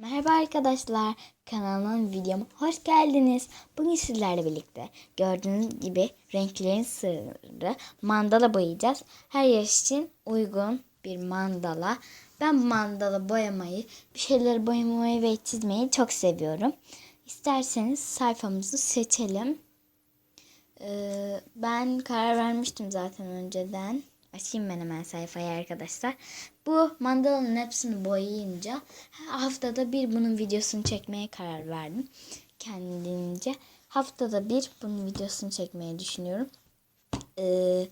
Merhaba arkadaşlar, kanalımın videoma hoş geldiniz. Bugün sizlerle birlikte gördüğünüz gibi renklerin sırrı mandala boyayacağız. Her yaş için uygun bir mandala. Ben mandala boyamayı, bir şeyleri boyamayı ve çizmeyi çok seviyorum. İsterseniz sayfamızı seçelim. Ee, ben karar vermiştim zaten önceden. Açayım ben hemen sayfayı arkadaşlar. Bu mandalanın hepsini boyayınca haftada bir bunun videosunu çekmeye karar verdim. Kendimce haftada bir bunun videosunu çekmeyi düşünüyorum. Ee,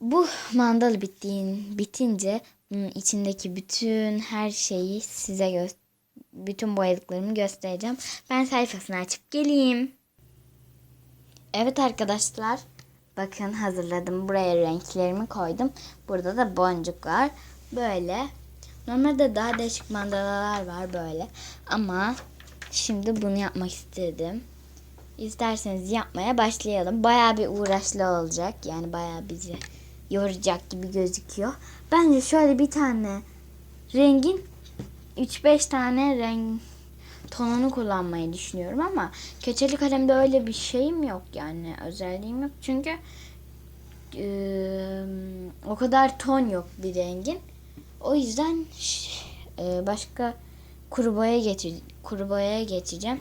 bu mandal bittiğin bitince bunun içindeki bütün her şeyi size gö bütün boyadıklarımı göstereceğim. Ben sayfasını açıp geleyim. Evet arkadaşlar. Bakın hazırladım. Buraya renklerimi koydum. Burada da boncuk var. Böyle. Normalde daha değişik mandalalar var böyle. Ama şimdi bunu yapmak istedim. İsterseniz yapmaya başlayalım. Bayağı bir uğraşlı olacak. Yani bayağı bizi yoracak gibi gözüküyor. Bence şöyle bir tane rengin 3-5 tane renk tonunu kullanmayı düşünüyorum ama keçeli kalemde öyle bir şeyim yok yani özelliğim yok. Çünkü e, o kadar ton yok bir rengin. O yüzden e, başka kuru boya geçir kuru boyaya geçeceğim.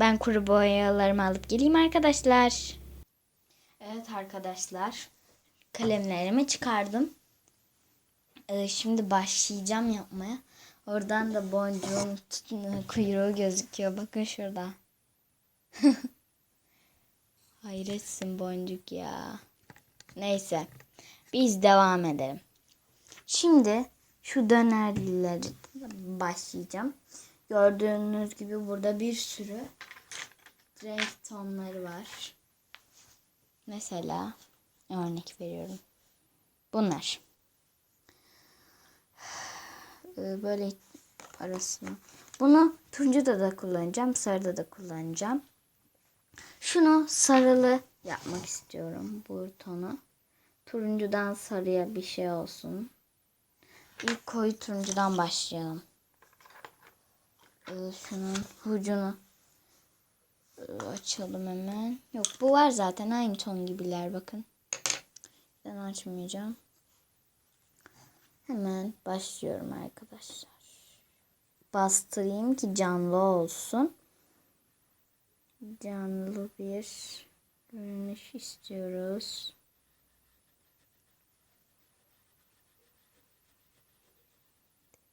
Ben kuru boyalarımı alıp geleyim arkadaşlar. Evet arkadaşlar kalemlerimi çıkardım. E, şimdi başlayacağım yapmaya Oradan da boncuğun kuyruğu gözüküyor. Bakın şurada. Hayretsin boncuk ya. Neyse. Biz devam edelim. Şimdi şu dönerlileri başlayacağım. Gördüğünüz gibi burada bir sürü renk tonları var. Mesela örnek veriyorum. Bunlar. Ee, böyle arasını. Bunu turuncuda da kullanacağım. Sarıda da kullanacağım. Şunu sarılı yapmak istiyorum. Bu tonu. Turuncudan sarıya bir şey olsun. İlk koyu turuncudan başlayalım. Ee, şunun ucunu ee, açalım hemen. Yok bu var zaten aynı ton gibiler bakın. Ben açmayacağım. Hemen başlıyorum arkadaşlar. Bastırayım ki canlı olsun. Canlı bir görünüş istiyoruz.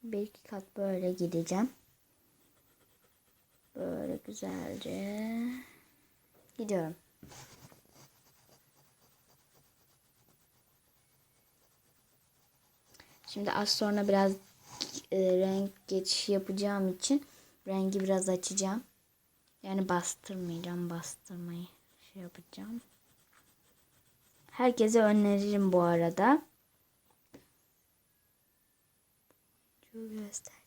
Bir iki kat böyle gideceğim. Böyle güzelce gidiyorum. Şimdi az sonra biraz e, renk geçişi yapacağım için rengi biraz açacağım. Yani bastırmayacağım, bastırmayı şey yapacağım. Herkese öneririm bu arada. Şu göstereceğim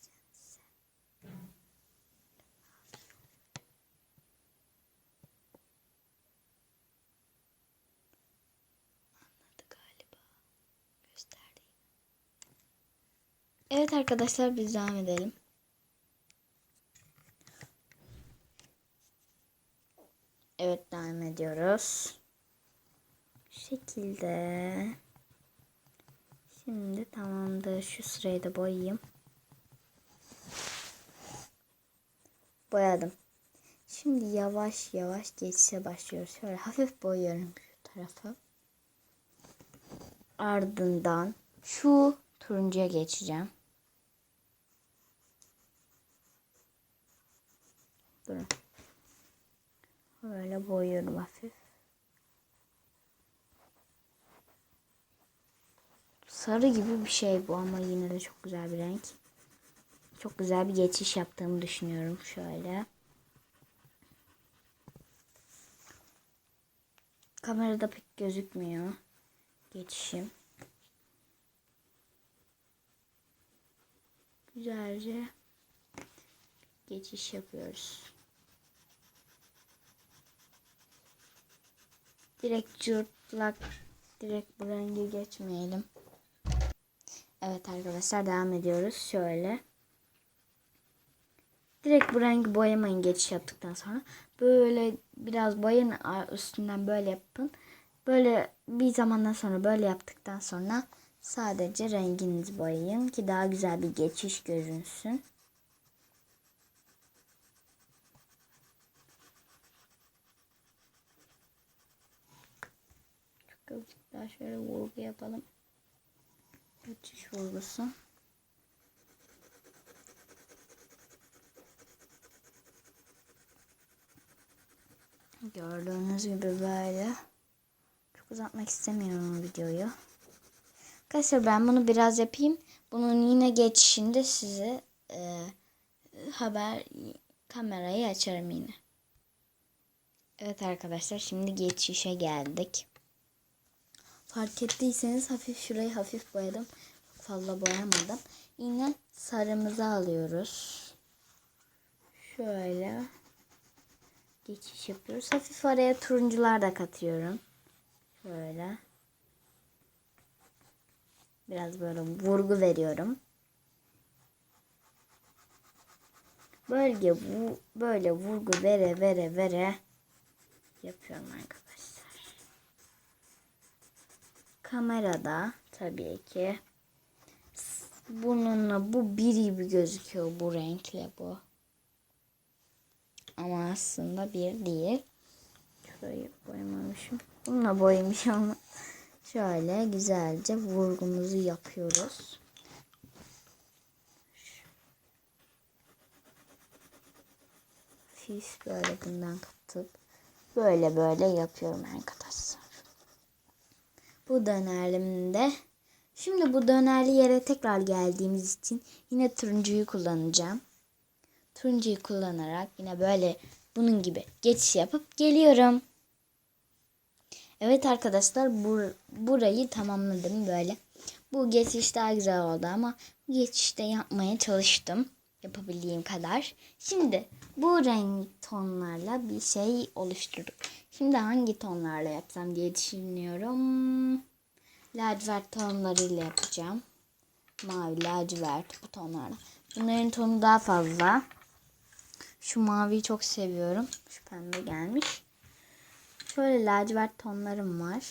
Evet arkadaşlar biz devam edelim. Evet devam ediyoruz. Bu şekilde. Şimdi tamamdır. Şu sırayı da boyayayım. Boyadım. Şimdi yavaş yavaş geçişe başlıyoruz. Şöyle hafif boyuyorum şu tarafı. Ardından şu turuncuya geçeceğim. Durun. Böyle boyuyorum hafif. Sarı gibi bir şey bu ama yine de çok güzel bir renk. Çok güzel bir geçiş yaptığımı düşünüyorum şöyle. Kamerada pek gözükmüyor geçişim. Güzelce geçiş yapıyoruz. Direkt cırtlak direkt bu rengi geçmeyelim. Evet arkadaşlar devam ediyoruz. Şöyle. Direkt bu rengi boyamayın geçiş yaptıktan sonra. Böyle biraz boyayın üstünden böyle yapın. Böyle bir zamandan sonra böyle yaptıktan sonra sadece renginizi boyayın ki daha güzel bir geçiş görünsün. Daha şöyle vurgu yapalım. Geçiş vurgusu. Gördüğünüz gibi böyle. Çok uzatmak istemiyorum videoyu. Arkadaşlar ben bunu biraz yapayım. Bunun yine geçişinde size e, haber kamerayı açarım yine. Evet arkadaşlar şimdi geçişe geldik. Fark ettiyseniz hafif şurayı hafif boyadım. Çok fazla boyamadım. Yine sarımızı alıyoruz. Şöyle geçiş yapıyoruz. Hafif araya turuncular da katıyorum. Şöyle. Biraz böyle vurgu veriyorum. Bölge bu böyle vurgu vere vere vere yapıyorum arkadaşlar. Kamerada tabii ki bununla bu bir gibi gözüküyor bu renkle bu. Ama aslında bir değil. Şurayı boyamamışım. Bununla boyamışım ama şöyle güzelce vurgumuzu yapıyoruz. Hafif böyle bundan katıp böyle böyle yapıyorum arkadaşlar. Bu dönerimde şimdi bu dönerli yere tekrar geldiğimiz için yine turuncuyu kullanacağım. Turuncuyu kullanarak yine böyle bunun gibi geçiş yapıp geliyorum. Evet arkadaşlar bur burayı tamamladım böyle. Bu geçiş daha güzel oldu ama geçişte yapmaya çalıştım. Yapabildiğim kadar. Şimdi bu renk tonlarla bir şey oluşturduk. Şimdi hangi tonlarla yapsam diye düşünüyorum. Lacivert tonlarıyla yapacağım. Mavi, lacivert bu tonlarla. Bunların tonu daha fazla. Şu maviyi çok seviyorum. Şu pembe gelmiş. Şöyle lacivert tonlarım var.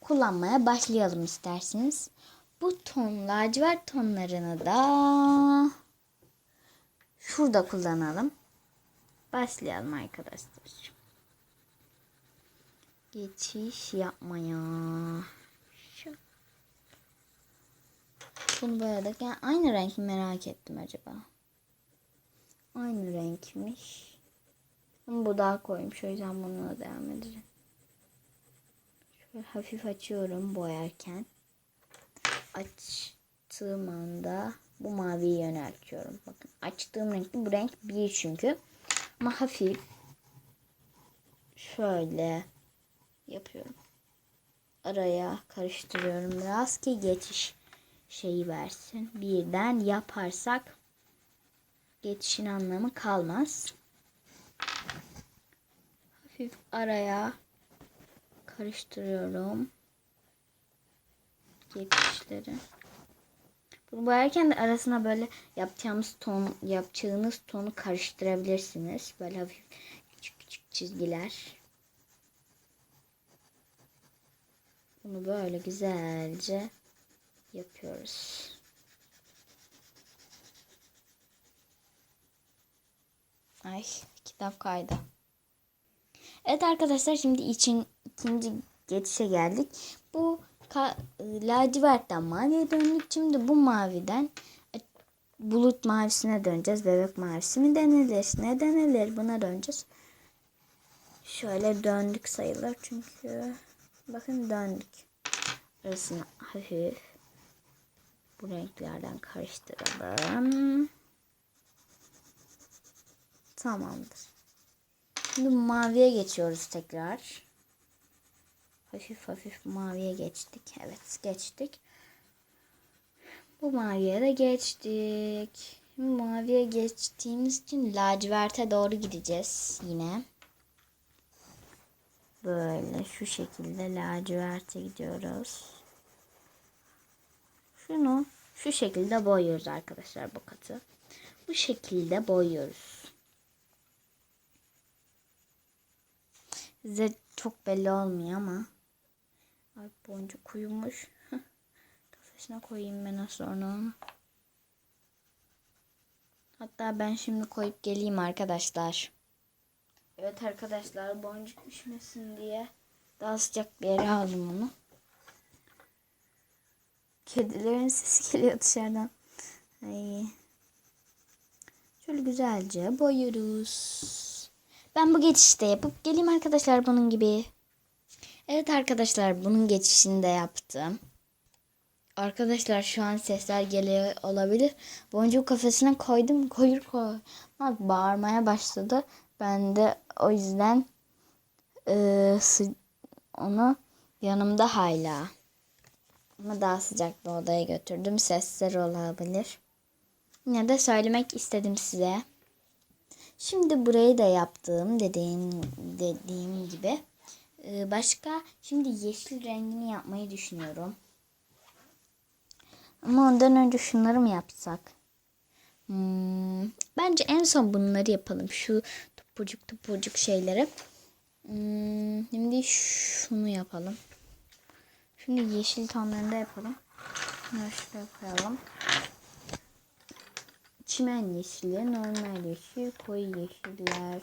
Kullanmaya başlayalım isterseniz. Bu ton lacivert tonlarını da şurada kullanalım. Başlayalım arkadaşlar. Geçiş yapmaya. Şu. Bunu boyadık. Yani aynı renk mi merak ettim acaba. Aynı renkmiş. Ama bu daha koymuş. O yüzden bununla devam edeceğim. Şöyle hafif açıyorum boyarken. Açtığım anda bu maviyi yöneltiyorum. Bakın açtığım renk bu renk bir çünkü. Ama hafif şöyle yapıyorum. Araya karıştırıyorum biraz ki geçiş şeyi versin. Birden yaparsak geçişin anlamı kalmaz. Hafif araya karıştırıyorum geçişleri. Boyarken de arasına böyle yapacağımız ton, yapacağınız tonu karıştırabilirsiniz. Böyle hafif küçük küçük çizgiler. Bunu böyle güzelce yapıyoruz. Ay kitap kaydı. Evet arkadaşlar şimdi için ikinci geçişe geldik. Bu ka- lacivertten maviye döndük. Şimdi bu maviden e, bulut mavisine döneceğiz. Bebek mavisi mi denilir? Ne denilir? Buna döneceğiz. Şöyle döndük sayılır çünkü bakın döndük. Arasını hafif bu renklerden karıştıralım. Tamamdır. Şimdi maviye geçiyoruz tekrar. Hafif hafif maviye geçtik. Evet geçtik. Bu maviye de geçtik. Maviye geçtiğimiz için laciverte doğru gideceğiz yine. Böyle şu şekilde laciverte gidiyoruz. Şunu şu şekilde boyuyoruz arkadaşlar bu katı. bu şekilde boyuyoruz. Size çok belli olmuyor ama. Ay boncuk uyumuş. Kafesine koyayım ben sonra onu. Hatta ben şimdi koyup geleyim arkadaşlar. Evet arkadaşlar boncuk düşmesin diye daha sıcak bir yere aldım onu. Kedilerin sesi geliyor dışarıdan. Ay. Şöyle güzelce boyuyoruz. Ben bu geçişte yapıp geleyim arkadaşlar bunun gibi. Evet arkadaşlar bunun geçişini de yaptım. Arkadaşlar şu an sesler geliyor olabilir. Boncuk kafesine koydum. Koyur koy. Bağırmaya başladı. Ben de o yüzden sı- onu yanımda hala. Ama daha sıcak bir odaya götürdüm. Sesler olabilir. Yine de söylemek istedim size. Şimdi burayı da yaptım dediğim dediğim gibi. Ee, başka şimdi yeşil rengini yapmayı düşünüyorum. Ama ondan önce şunları mı yapsak? Hmm, bence en son bunları yapalım. Şu topurcuk topurcuk şeyleri. Hmm, şimdi şunu yapalım. Şimdi yeşil tonlarında yapalım. Şuraya koyalım. Çimen yeşili, normal yeşil, koyu yeşiller.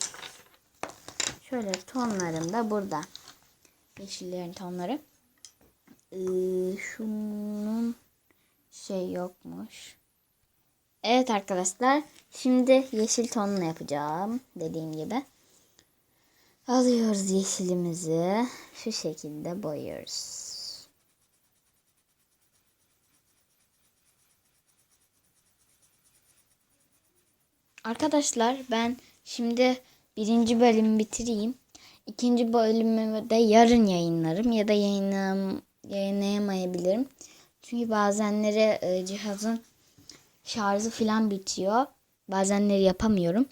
Şöyle tonlarım da burada. Yeşillerin tonları. Ee, şunun şey yokmuş. Evet arkadaşlar. Şimdi yeşil tonunu yapacağım. Dediğim gibi. Alıyoruz yeşilimizi. Şu şekilde boyuyoruz. Arkadaşlar ben şimdi birinci bölümü bitireyim. İkinci bölümü de yarın yayınlarım ya da yayınlam yayınlayamayabilirim. Çünkü bazenleri e, cihazın şarjı falan bitiyor. Bazenleri yapamıyorum.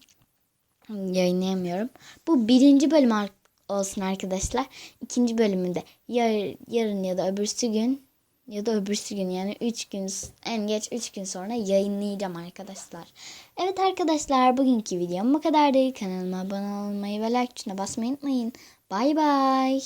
Yayınlayamıyorum. Bu birinci bölüm olsun arkadaşlar. İkinci bölümünde yar- yarın ya da öbürsü gün ya da öbürsü gün yani 3 gün en geç 3 gün sonra yayınlayacağım arkadaşlar. Evet arkadaşlar bugünkü videom bu kadardı. Kanalıma abone olmayı ve like tuşuna basmayı unutmayın. Bay bay.